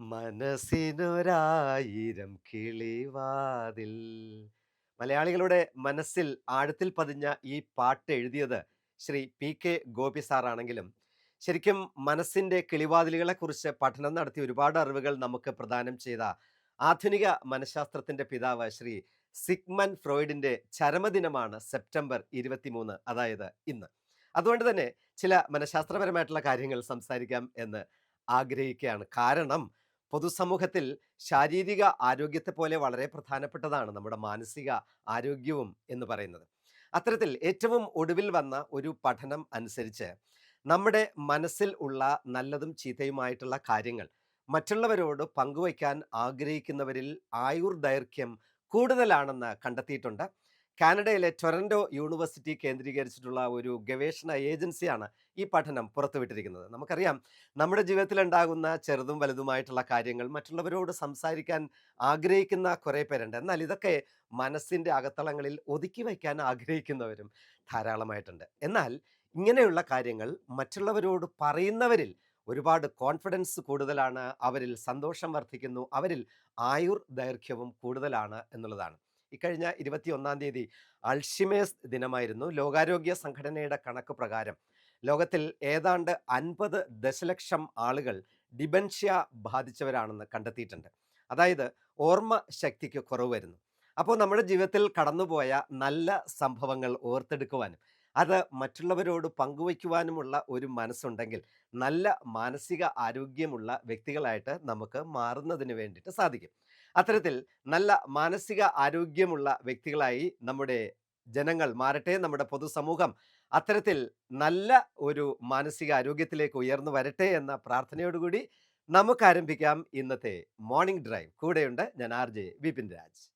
മനസ്സിനൊരായിരം കിളിവാതിൽ. മലയാളികളുടെ മനസ്സിൽ ആഴത്തിൽ പതിഞ്ഞ ഈ പാട്ട് എഴുതിയത് ശ്രീ പി കെ ഗോപി സാറാണെങ്കിലും ശരിക്കും മനസ്സിന്റെ കിളിവാതിലുകളെക്കുറിച്ച് പഠനം നടത്തി ഒരുപാട് അറിവുകൾ നമുക്ക് പ്രദാനം ചെയ്ത ആധുനിക മനഃശാസ്ത്രത്തിന്റെ പിതാവ് ശ്രീ സിഗ്മൻ ഫ്രോയിഡിന്റെ ചരമദിനമാണ് സെപ്റ്റംബർ ഇരുപത്തിമൂന്ന് അതായത് ഇന്ന്. അതുകൊണ്ട് തന്നെ ചില മനഃശാസ്ത്രപരമായിട്ടുള്ള കാര്യങ്ങൾ സംസാരിക്കാം എന്ന് ആഗ്രഹിക്കുകയാണ്. കാരണം പൊതുസമൂഹത്തിൽ ശാരീരിക ആരോഗ്യത്തെ പോലെ വളരെ പ്രധാനപ്പെട്ടതാണ് നമ്മുടെ മാനസിക ആരോഗ്യവും എന്ന് പറയുന്നത്. അത്തരത്തിൽ ഏറ്റവും ഒടുവിൽ വന്ന ഒരു പഠനം അനുസരിച്ച് നമ്മുടെ മനസ്സിൽ ഉള്ള നല്ലതും ചീത്തയുമായിട്ടുള്ള കാര്യങ്ങൾ മറ്റുള്ളവരോട് പങ്കുവയ്ക്കാൻ ആഗ്രഹിക്കുന്നവരിൽ ആയുർ ദൈർഘ്യം കൂടുതലാണെന്ന് കണ്ടെത്തിയിട്ടുണ്ട്. കാനഡയിലെ ടൊറൻഡോ യൂണിവേഴ്സിറ്റി കേന്ദ്രീകരിച്ചിട്ടുള്ള ഒരു ഗവേഷണ ഏജൻസിയാണ് ഈ പഠനം പുറത്തുവിട്ടിരിക്കുന്നത്. നമുക്കറിയാം നമ്മുടെ ജീവിതത്തിലുണ്ടാകുന്ന ചെറുതും വലുതുമായിട്ടുള്ള കാര്യങ്ങൾ മറ്റുള്ളവരോട് സംസാരിക്കാൻ ആഗ്രഹിക്കുന്ന കുറേ പേരുണ്ട്. എന്നാൽ ഇതൊക്കെ മനസ്സിന്റെ അകത്തളങ്ങളിൽ ഒതുക്കി വയ്ക്കാൻ ആഗ്രഹിക്കുന്നവരും ധാരാളമായിട്ടുണ്ട്. എന്നാൽ ഇങ്ങനെയുള്ള കാര്യങ്ങൾ മറ്റുള്ളവരോട് പറയുന്നവരിൽ ഒരുപാട് കോൺഫിഡൻസ് കൂടുതലാണ് അവരിൽ സന്തോഷം വർദ്ധിക്കുന്നു അവരിൽ ആയുർ ദൈർഘ്യവും കൂടുതലാണ് എന്നുള്ളതാണ്. ഇക്കഴിഞ്ഞ ഇരുപത്തി ഒന്നാം തീയതി അൾഷിമേസ് ദിനമായിരുന്നു. ലോകാരോഗ്യ സംഘടനയുടെ കണക്ക് പ്രകാരം ലോകത്തിൽ ഏതാണ്ട് അൻപത് ദശലക്ഷം ആളുകൾ ഡിബൻഷ്യ ബാധിച്ചവരാണെന്ന് കണ്ടെത്തിയിട്ടുണ്ട്. അതായത് ഓർമ്മ ശക്തിക്ക് കുറവ് വരുന്നു. അപ്പോൾ നമ്മുടെ ജീവിതത്തിൽ കടന്നുപോയ നല്ല സംഭവങ്ങൾ ഓർത്തെടുക്കുവാനും അത് മറ്റുള്ളവരോട് പങ്കുവയ്ക്കുവാനുമുള്ള ഒരു മനസ്സുണ്ടെങ്കിൽ നല്ല മാനസിക ആരോഗ്യമുള്ള വ്യക്തികളായിട്ട് നമുക്ക് മാറുന്നതിന് വേണ്ടിയിട്ട് സാധിക്കും. അത്തരത്തിൽ നല്ല മാനസിക ആരോഗ്യമുള്ള വ്യക്തികളായി നമ്മുടെ ജനങ്ങൾ മാറട്ടെ നമ്മുടെ പൊതുസമൂഹം അത്തരത്തിൽ നല്ല ഒരു മാനസിക ആരോഗ്യത്തിലേക്ക് ഉയർന്നു വരട്ടെ എന്ന പ്രാർത്ഥനയോടുകൂടി നമുക്ക് ആരംഭിക്കാം ഇന്നത്തെ മോർണിംഗ് ഡ്രൈവ്. കൂടെയുണ്ട് ഞാൻ ആർ ജെ വിപിൻ രാജ്